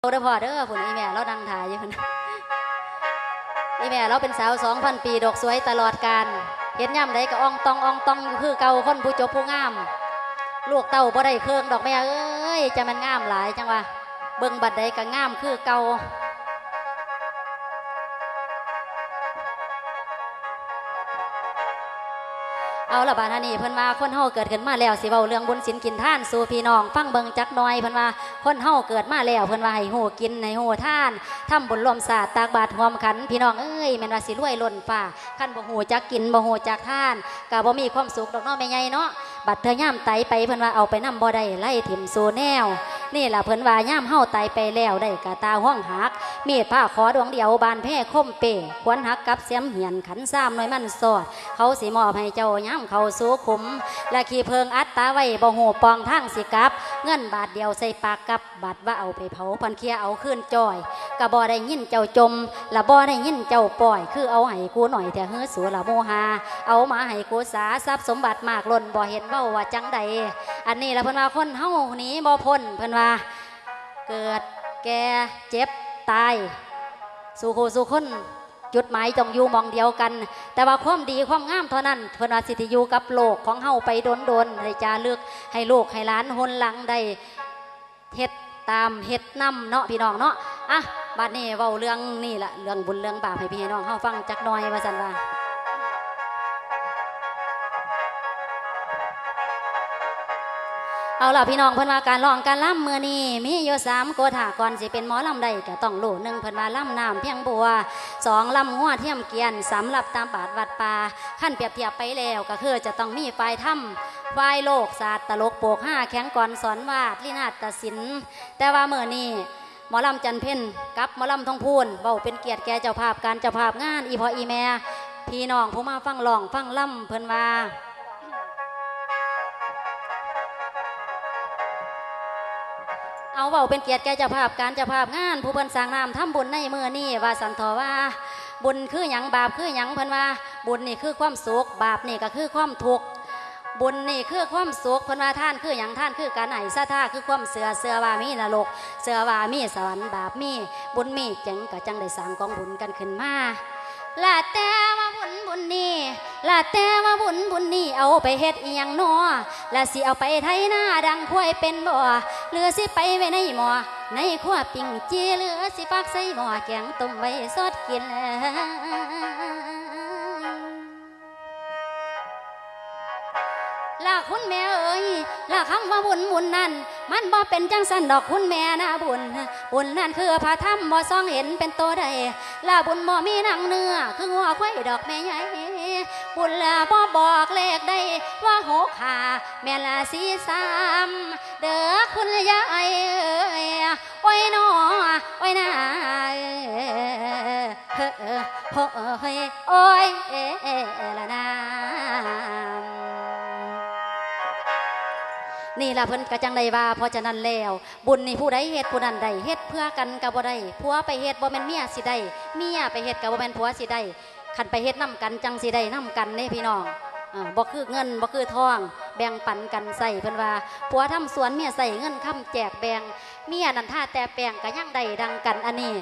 เด้อพ่อเด้อผุนอีแม่เราดังถ่ายอยู่พุ่นอีแม่เราเป็นสาวสองพันปีดอกสวยตลอดการเห็นย่ำใดก็อ่องตองอ่องตองคือเก่าคนผู้จบผู้งาม ลูกเต้าบ่ได้เครื่องดอกแม่เอ้ยจะมันงามหลายจังวะเบิ่งบัดใดก็งามคือเก่า เอาละบาดนี้เพิ่นว่าคนเฮาเกิดขึ้นมาแล้วสิเว้าเรื่องบุญศีลกินท่านสู่พี่น้องฟังเบิ่งจักหน่อยเพิ่นว่าคนเฮาเกิดมาแล้วเพิ่นว่าให้ฮู้กินให้ฮู้ท่านทำบุญรวมศาสตร์ตากบาตรหอมขัน พี่น้องเอ้ยแม่นว่าสิรวยล้นฟ้าคันบ่ฮู้จักกินบ่ฮู้จักท่านก็บ่มีความสุขดอกเนาะแม่ใหญ่เนาะบัดเธอย่ามไตไปเพิ่นว่าเอาไปนํบ่ได้ไล่ถิ่มสู่แนว นี่ล่ะเพิ่นว่าย่ามเฮาไตไปแล้วได้กะตาห้องหัก มีดผ้าขอดวงเดียวบานแพร่คมเป้ควนหักกับเสียมเหียนขันซ้ำน้อยมันสอด เขาสิมอบให้เจ้าย่ำเขาสู้ขุม และขี่เพิงอัดตาไว้บ่หูปองทางสิกับ เงินบาทเดียวใส่ปากกับบาทว่าเอาไปเผาพันเคียเอาขึ้นจอยกะบ่ได้ยินเจ้าจมละบ่ได้ยินเจ้าปล่อย คือเอาให้กูหน่อยแต่เฮือสัวละโมหาเอามาให้กูสาทรัพย์สมบัติมากล้นบ่เห็นเบ้าว่าจังใดอันนี้ละเพิ่นว่าคนเฮาหนี้บ่พ้นเพิ่นว่าเกิดแก่เจ็บตายสู่โคสู่คนจุดหมายต้องอยู่มองเดียวกัน แต่ว่าความดีความงามเท่านั้นเพิ่นว่าสิทธิอยู่กับโลกของเฮาไปโดนโดนให้จาลึกให้ลูกให้หล้านหนหลังได้เฮ็ดตามเฮ็ดนำเนาะพี่น้องเนาะอะบัดนี้เว้าเรื่องนี่ละเรื่องบุญเรื่องบาปให้พี่น้องเฮาฟังจักหน่อยว่าซั่นว่า เอาล่ะพี่น้องเพิ่นว่าการร้องการล่ำเมือนี้มีอยู่สามโกถาก่อนสิเป็นหมอลำใดก็ต้องรู้หนึ่งเพิ่นว่าล่ำน้ำเพียงบัวสองลำหัวเทียมเกียนสามลับตามบาทวัดป่าขั้นเปรียบเทียบไปแล้วก็คือจะต้องมีฝ่ายถ้ำฝ่ายโลกศาสตร์ตลกโปกห้าแข็งก่อนสอนวาดลินาฏศิลป์แต่ว่าเมือนี้หมอลำจันเพ่นกับหมอลำทองพูนเบาเป็นเกียรติแก่เจ้าภาพการเจ้าภาพงานอีพออีแม่พี่น้องผู้มาฟังร้องฟังล่ำเพิ่นว่า เอาเบาเป็นเกียรติแก่เจ้าภาพการเจ้าภาพงานผู้เพิ่นสร้างน้ำทำบุญในมือนี่ว่าสันทอว่า บุญคือหยังบาปคือหยังเพิ่นว่า บุญนี่คือความสุขบาปนี่ก็คือความทุกข์บุญนี่คือความสุขเพิ่นว่าท่านคือหยังท่านคือการไหนซาท่าคือความเสือเสือว่ามีนรกเสือว่ามีสวรรค์บาปมีบุญมีจังก็จังได้สร้างกองบุญกันขึ้นมาละแต่ว่าบุญ ญนี่ละแต่ว่าบุญบุญนี่เอาไปเฮ็ดอีหยังนอละสิเอาไปไถหน้าดังควายเป็นบ่เหลือสิไปไว้ในหม้อในขั้วปิ่งจีเหลือสิฟักใส่หม้อแกงต้มไว้สดกิน คำว่าบุญบุญนั่น มันบ่เป็นจังสันดอกคุณแม่นะบุญ บุญนั่นคือพระธรรมบ่ซองเห็นเป็นตัวใดลาบุญบ่มีหนังเนื้อ คือหัวควายดอกแม่ใหญ่ บุญลาบ่บอกเลขได้ว่าหกขาแม่ละสีสามเด้อคุณยายเอ้โอ้ยน้อโอ้ยนาเฮ้อเฮ้อโอ้ยเอ้ละนา นี่ล่ะเพิ่นกะจังไดว่าเพราะฉะนั้นแล้ว บุญนี่ผู้ใดเฮ็ดผู้นั้นได้เฮ็ดเพื่อกันก็บ่ได้ผัวไปเฮ็ดบ่แม่นเมียสิได้เมียไปเฮ็ดก็บ่แม่นผัวสิได้คันไปเฮ็ดนํกันจังสิได้นํกันเด้พี่น้องอ่าบ่คือเงินบ่คือทอง แบ่งปันกันใส่เพิ่นว่าผัวทำสวนเมียใส่เงินค้ำแจกแบ่งเมียนั่นท่าแต่แปลงก็ยังได้ดังกันอันนี้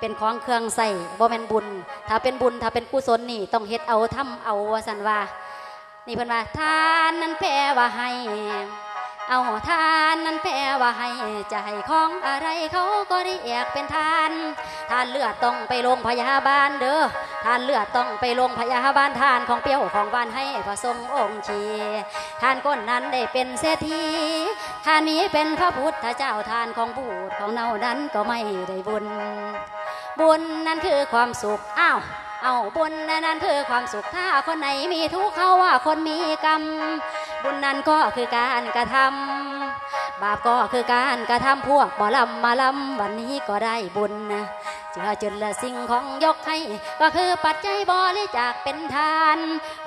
เป็นของเครื่องใส่บ่แม่นบุญ ถ้าเป็นบุญถ้าเป็นกุศลนี่ต้องเฮ็ดเอาทำเอาว่าสันว่า นี่เพิ่นว่าทานนั้นแปลว่าให้ เอาทานนั้นแปลว่าให้ให้ของอะไรเขาก็เรียกเป็นทานทานเลือดต้องไปโรงพยาบาลเด้อทานเลือดต้องไปโรงพยาบาลทานของเปรี้ยวของหวานให้พระทรงองค์ชีทานก้นนั้นได้เป็นเศรษฐีทานนี้เป็นพระพุทธเจ้าทานของบูดของเนานั้นก็ไม่ได้บุญ บุญนั้นคือความสุขอ้าวเอาบุญนั้นคือความสุขถ้าคนไหนมีทุกข์เขาว่าคนมีกรรม บุญนั้นก็คือการกระทำบาปก็คือการกระทำพวกบ่ลำมาลำวันนี้ก็ได้บุญ นะเจือจุนละสิ่งของยกให้ ก็คือปัจจัยบริจาคเป็นทาน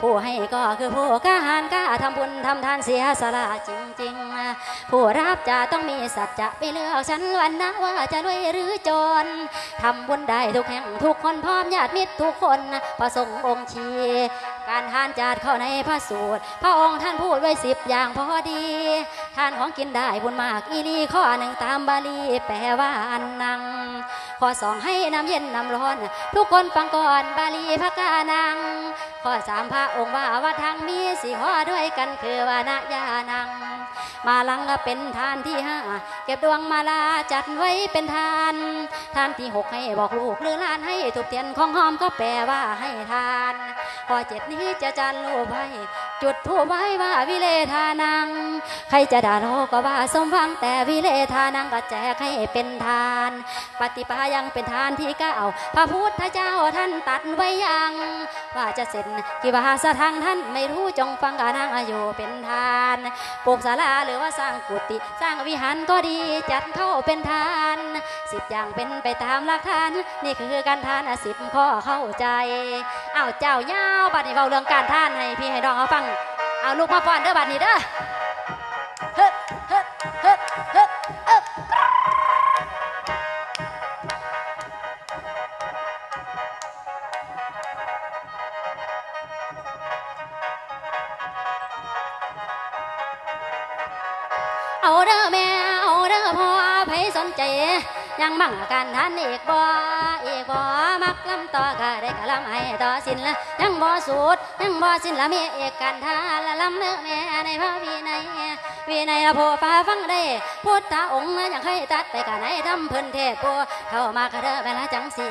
ผู้ให้ก็คือผู้กล้าหาญกล้าทำบุญทำทานเสียสละจริงๆ ผู้รับจะต้องมีสัจจะไปเลือกฉันวันนะว่าจะรวยหรือจนทำบุญได้ทุกแห่งทุกคนพร้อมญาติมิตรทุกคนประสงค์องค์ชี การทานจาดเข้าในพระสูตร พระองค์ท่านพูดไว้สิบอย่างพอดี ทานของกินได้บุญมากอีนีข้อหนึ่งตามบาลีแปลว่าอันนัง ข้อสองให้น้ำเย็นน้ำร้อน ทุกคนฟังก่อนบาลีพระกานัง ข้อสามพระองค์ว่าว่าทางมีสี่ข้อด้วยกันคือวานายานัง มาลังเป็นทานที่ห้าเก็บดวงมาลาจัดไว้เป็นทาน ทานที่หกให้บอกลูกหรือหลานให้ถูกเทียนของหอมก็แปลว่าให้ทาน ข้อเจ็ดนี้จะจันรูปไว้ จุดทูปไว้ว่าวิเลทานัง ใครจะด่าเราก็ว่าสมหวังแต่วิเลทานังก็แจกให้เป็นทาน ปฏิปายังเป็นทานที่เก้าพระพุทธเจ้าท่านตัดไว้ยัง ว่าจะเสร็จกี่บาสทางท่านไม่รู้จงฟังกานางอายุเป็นทานปลูกศาลาหรือว่าสร้างกุฏิสร้างวิหารก็ดีจัดเข้าเป็นทาน สิบอย่างเป็นไปตามหลักฐาน นี่คือการทานสิบข้อเข้าใจเอาเจ้ายาวบัดนี้เบาเรื่องการท่านให้พี่ให้ดองเขาฟัง เอาลูกมาฟ้อนเด้อบัดนี้เด้อเฮ้เฮ้เฮ้เฮ้เอ้อเอาเด้อแม่ นใจ ยังมั่งกันทานอีกบ่อีกบ่มักลำต่อก็ได้กะลำให้ต่อสินละยังบ่สูตรยังบ่สินละมีเอกกันทานละลำเมื่อแม่ในพระบีใน วินัยละโพฟ้าฟังได้พุทธองค์ยังให้ตัดไปกันไหนทำเพิ่นเทศปูเข้ามากระเด้อแม่ละจังสี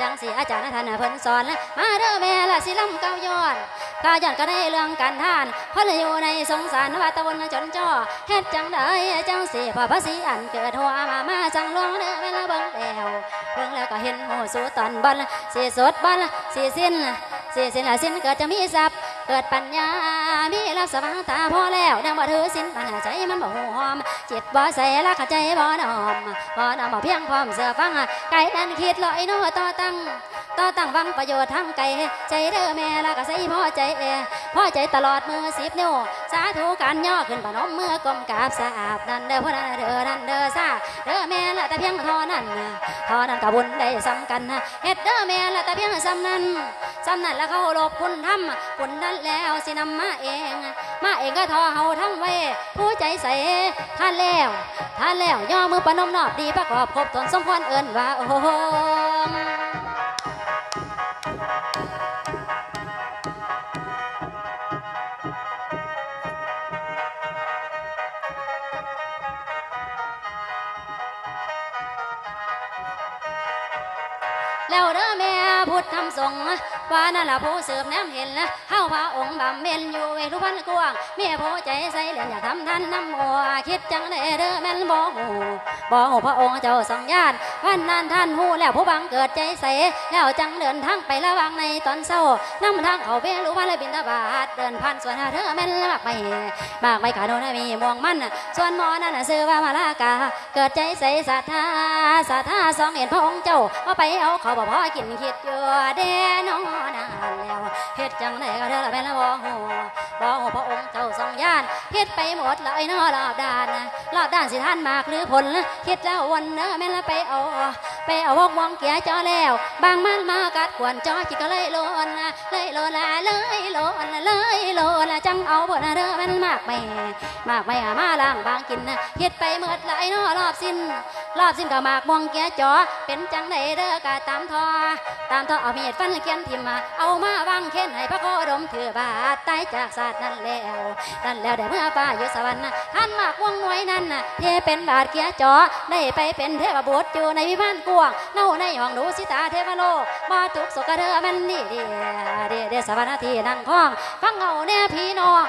จังสีอาจารย์ท่านเพิ่นสอนมาเด้อแม่ละสิลำเก้าย้อนกายันก็ได้เรื่องการทานเพราะอยู่ในสงสารว่าตะวันจนจ่อเฮ็ดจังได้จังสีพอพระสีอันเกิดหัวมามาจังลวงเด้อเวลาเบิ่งแล้วเบิ่งแล้วก็เห็นหูสูตอนบอลสีสดบอลสีสิ้นสีสิ้นละสิ้นเกิดจะมีทรัพย์เกิดปัญญามี รับสว่างตาพอแล้วนำบ่ถือสินปัญหาใจมันบ่หูหอมจิตบ่ใส่ละเข้าใจบ่นอมบ่นอมบ่เพียงพร้อมเสือฟังไก่นั้นคิดลอยโนต่อตั้งต่อตั้งวังประโยชน์ทางไกลใจเด้อแม่ละก็ใส่พ่อใจเอพ่อใจตลอดมือสิบนิ้วสาธุการย่อขึ้นปนมมือกลมกราบสะอาบนั่นเด้อพ่อนั่นเด้อนั่นเด้อซาเด้อแม่ละแต่เพียงทอนั้นทอนั้นกับบุญได้ซ้ำกันเฮ็ดเด้อแม่ละแต่เพียงซ้ำนั้นซ้ำนั้นแล้วเขาหลบคุณทำคุณนั้นแล้วสินำมาเองมาเองก็ทอเฮาทั้งเวผู้ใจใสท่านแล้วท่านแล้วย่อมือปนมนอบดีประกอบครบตนสมควรเอิ้นว่าโอ้โหแล้วเด้อแม่พุทธทำสงฆ์ ว่านั่นละผู้สืบแนมเห็นละเฮาพระองค์บำเพ็ญอยู่เวทุพันกวางเมียผู้ใจใสเหรียญอยากทำท่านน้ำมัวคิดจังได้เด้อแม่นบ่หูบ่หูพระองค์เจ้าสองญาติวันนั้นท่านหูแล้วผู้บังเกิดใจใสแล้วจังเดินทางไประวังในตอนเศร้านำทางเขาเวรุวันและบินทบาทเดินผ่านสวนหาเธอแม่นมากไปมากไปขาโนนมีม่วงมันส่วนหมอนั่นน่ะชื่อว่ามาลากาเกิดใจใสศรัทธาศรัทธาสองเห็นพระองค์เจ้าว่าไปเอาเขาบ่พอกินคิดอยู่เด้น้องนานแล้วเฮ็ดจังไดก็เธอละเป็นละบ่ฮู้บ่ฮู้พระองค์เจ้าสองย่านเฮ็ดไปหมดละไอ้น้อรอบด้านนะรอบด้านสิท่านมากหรือผลคิดแล้ววันเด้อแม่นละไปเอา ไปเอาวกมองเกียจอแล้ว บางมันมากัดกวนจอจิก็เลยโลนนะเลยโลนละเลยโลนะเลยโลนละจังเอาบนะเด้อม่นมากไปมากไปหามาล้างบางกินนะเฮ็ดไปหมดละไอ้น้อรอบสิ้น รอบสิ้นก็มากมองแกจอเป็นจังไดเด้อกะตามทอ ตามทอเอามีดฟันเขียนทิมมาเอามาวางเข็นให้พระโคดมถือบาทตายจากศาสตร์นั่นแล้วนั่นแล้วได้เมื่อฟ้าอยู่สวรรค์นะท่านมากวงหน่วยนั้นน่ะเทเป็นบาทเกียจอได้ไปเป็นเทพบุตรอยู่ในวิมานกวงเน่าในห้องดูสิตาเทวโลกบ่ทุกสุขเด้อแมันนี่เดียเดีเดสวรรค์ที่นั่งข้องฟังเอาแน่พี่น้อง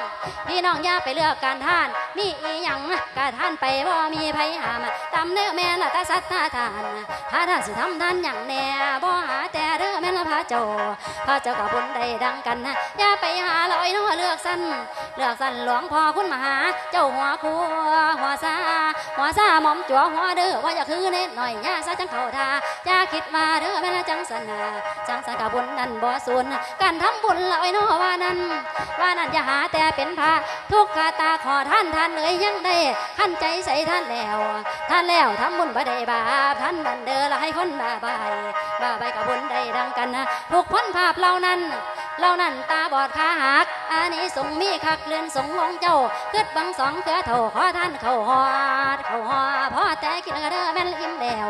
พี่น้องอย่าไปเลือกการท่าน มีอีหยังกะท่านไปบ่มีไผหามตำเนื้อแม่ละตาสัตตาทานถ้าท่านสิทำท่านอย่างแน่บ่หาแต่เด้อแม่นละพระเจ้าพระเจ้ากับบุญได้ดังกันนะอย่าไปหาลอยน้อเลือกสั้นเลือกสั้นหลวงพ่อคุณมหา เจ้าหัวครัวหัวซาหัวซาหม่อมจัวหัวเด้อว่าอย่าคือเน็ดหน่อยย่าซาจังเขาทาอย่าคิดมาเด้อแม่ละจังสนนาจังสันกับบุญนั่นบ่สูญการทำบุญลอยน้อว่านั้น ว่านั้นอย่าหาแต่เป็นพระทุกขาตาขอท่านท่านเอ่ยยังได้ท่านใจใส่ท่านแล้วท่านแล้วทำบุญบ่ได้บาปท่านบันเดอละให้คนบาบายบาบายกับบุญได้ดังกันนะทุกพ้นภาพเหล่านั้น เหล่านั่นตาบอดขาหักอันนี้สงมีคักเลื่อนสงวงเจ้าเกิดบังสองเถือเท่าขอท่านเขาหอดเขาหอพอแต่กินกระเด้อแม่นอิ่มแล้ว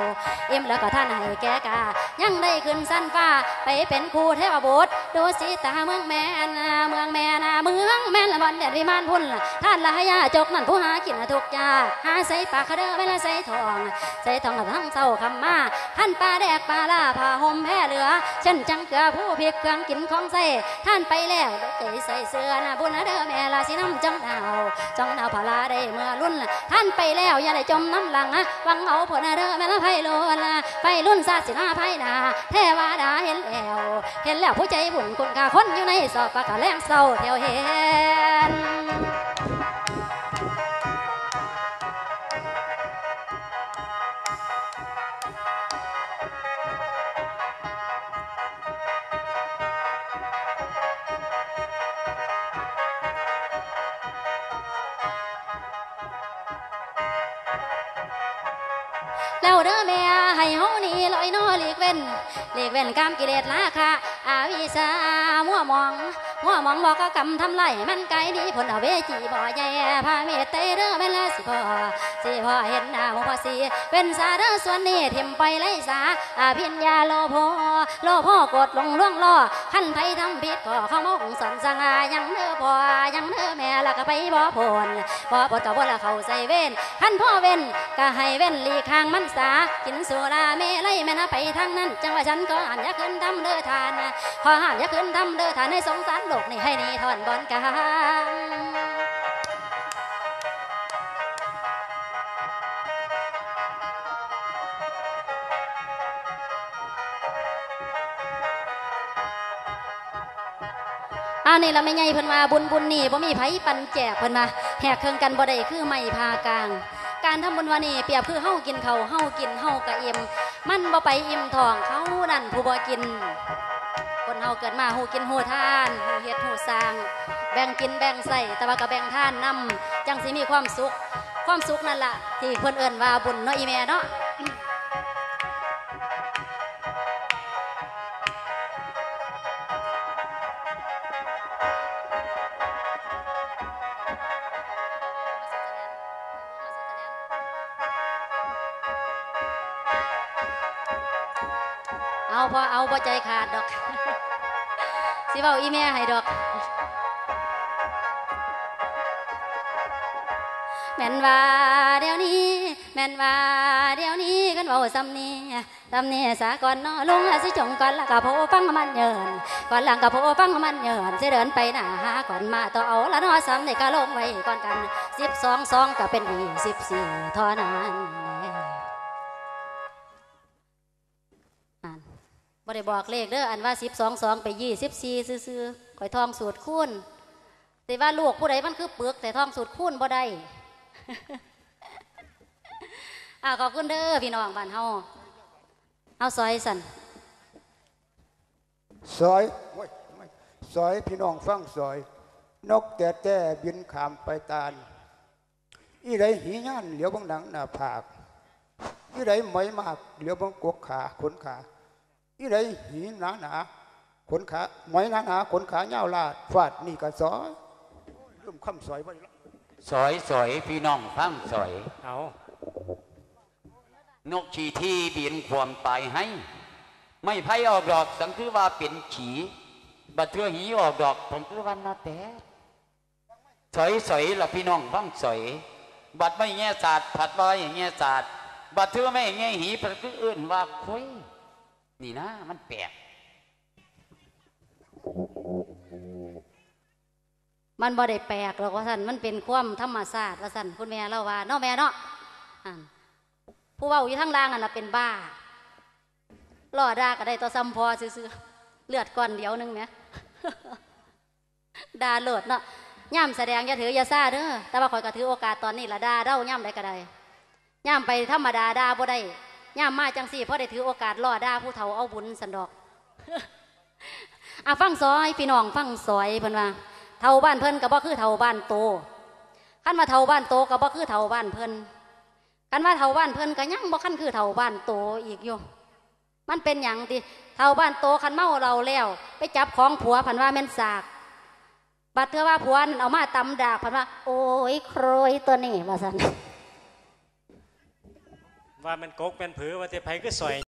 อิ่มแล้วก็ท่านให้แก่กายังได้ขึ้นสั้นฟ้าไปเป็นครูเทวบุตร ดูสิตาเมืองแม่นาเมืองแม่นาเมืองแม่ละบอนเด็ดวิมานพุ่นล่ะท่านละหายาจกนั่นผู้หากินน่ะทุกยาหาใส่ปากเขาเด้อไม่ละใส่ทองใส่ทองทั้งเศร้าคำมาท่านปลาแดกปลาล่าผ้าห่มแพ้เหลือเช่นจังเกลือผู้เพียกเครื่องกินของใส่ท่านไปแล้วใจใส่เสื้อนะบุญนะเด้อแม่ลาสิน้ำจังดาวจังดาวพลาได้เมื่อรุ่นล่ะท่านไปแล้วอย่าได้จมน้ำหลังนะวังเอาผลนะเด้อแม่ละไพโลละไฟรุ่นศาสินาไพนาเทวดาเห็นแล้ว เห็นแล้วผู้ใจบุญคุณกาคนอยู่ในสอบปากกาแรงเศร้าเที่ยวเห็นแล้วเด้อแม่ให้เฮานี่ลอยนอหลีกเว้นหลีกเว้นกามกิเลสราคะ อาวิชามัวมองมัวมองบอกก็กำทำไรมันไกลดีผลเอาเวจีบ่ใหญ่พาเมตเตเรื่อแม่ละสิบ่ อสิพ่อเห็นหน้าหมูพ่อสิเป็นสาเดอส่วนนี้ทิมไปไล่สาอาพิญญาโลโพโลโพกดลงล่วงล่อขั้นไผทำผิดก็เข้ามองสอนสังอายังเด้อพ่อยังเด้อแม่ละก็ไปบ่ผลบ่ปดก็บ่ละเขาใส่เว้นขั้นพ่อเว้นก็ให้เว้นหลีกทางมันสากินสุราเมลัยแม่นะไปทางนั้นจังว่าฉันก็อ่านยาขึ้นทำเด้อทานขอห้ามยาขึ้นทำเด้อทานให้สงสารโลกนี่ให้หนี่ทอนบอนก ลางอันนี้เราไม่ไงเพิ่นว่าบุญบุญนี่บ่มีไผปันแจกเพิ่นว่าแหกเครื่องกันบ่ได้คือไม่พากลาง การทำบุญวันนี้เปรียบคือเฮากินเขาเฮากินเฮากะอิ่มมันบ่ไปอิ่มท้องเขานั่นผู้บ่กิน คนเฮาเกิดมาหูกินหูทานหูเฮ็ดหูสร้าง แบ่งกินแบ่งใส่แต่ว่าก็แบ่งทานนำจังสิมีความสุข ความสุขนั่นล่ะที่เพิ่นเอิ้นว่าบุญเนาะอีแม่เนาะ พอเอาพอใจขาดดอก สิเว้าอีแม่ให้ดอก แม่นว่าเดี๋ยวนี้ แม่นว่าเดี๋ยวนี้กันเว้าซ้ำนี้ซ้ำนี้สาก่อนนอลุงสิจงก่อนละกะโพฟังมันเยินก่อนหลังกะโพฟังมันเยินสิเดินไปหน้าหาก่อนมาต่อเอาละนอซ้ำนี่ก็ลงไว้ก่อนกันสิบสองสองก็เป็นยี่สิบสี่เท่านั้น บ่ได้บอกเลขเด้ออันว่าสิบสองสองไปยี่สิบสี่ซื่อๆข่อยทองสูตรคูณแต่ว่าลูกผู้ใดมันคือเปลือกแต่ทองสูตรคูณบ่ได้อ่าขอบคุณเด้อพี่น้องบ้านเฮาเอาซอยสันซอยซอยพี่น้องฟังซอย นกแต่แต่บินขามไปตาลอีไรหีย่านเหลียวบังหนังหน้าผากอีไรไหมมากเหลียวบังกวกขาขนขา อีไรหีหนาหนาขนขาไหมหนาหนาขนขาเงาวลาดฟาดนี่ก็ซอยเริ่มคำซอยไปแล้วสอยสอยพี่น้องฟังสอยเอานกชีที่บินความตายให้ ไม่ไพ่ออกดอกสังคือว่าเป็นขีบัดเทือหีออกดอกผมคือวันนาแต่สอยสอยละพี่น้องฟังสอยบัดไม่แง่ศาสตร์ผัดไว้แง่ศาสตร์บัดเทือไม่แง่หีผัดคืออื่นว่าคุย นี่นะ มันแปลกมันบ่ได้แปลกหรอกว่าสันมันเป็นความธรรมศาสตร์ว่าสันคุณแม่เล่าว่าเนาะแม่เนาะอ่านผู้ว้าอยู่ทางล่างอันน่ะเป็นบ้าล่อด่าก็ได้ตัวซ้ำพอซื่อเลือดก้อนเดียวนึงเนี่ยดาโหลดเนาะย่ำแสดงอย่าถืออย่าซาเด้อแต่ว่าข่อยก็ถือโอกาสตอนนี้ละดาเด้าย่ำได้ก็ได้ย่ำไปธรรมดาดาบ่ได้ ย่ำมาจังสี่เพราะได้ถือโอกาสล่อดาผู้เฒ่าเอาบุญสันดอกอะฟังซอยพี่น้องฟังซอยเพิ่นว่าเฒ่าบ้านเพิ่นก็บ่คือเฒ่าบ้านโตคันว่าเฒ่าบ้านโตก็บ่คือเฒ่าบ้านเพิ่นคันว่าเฒ่าบ้านเพิ่นก็ยังบ่คั้นคือเฒ่าบ้านโตอีกอยู่มันเป็นหยังติเฒ่าบ้านโตคันเมาเราแล้ว ไปจับของผัวพันว่าแม่นสากบัดเธอว่าผัวนั่นเอามาตำดากพันว่า โอ้ยโครยตัวนี้ว่าสัน ว่ามันกกเป็นผือว่าจะไปก็สวย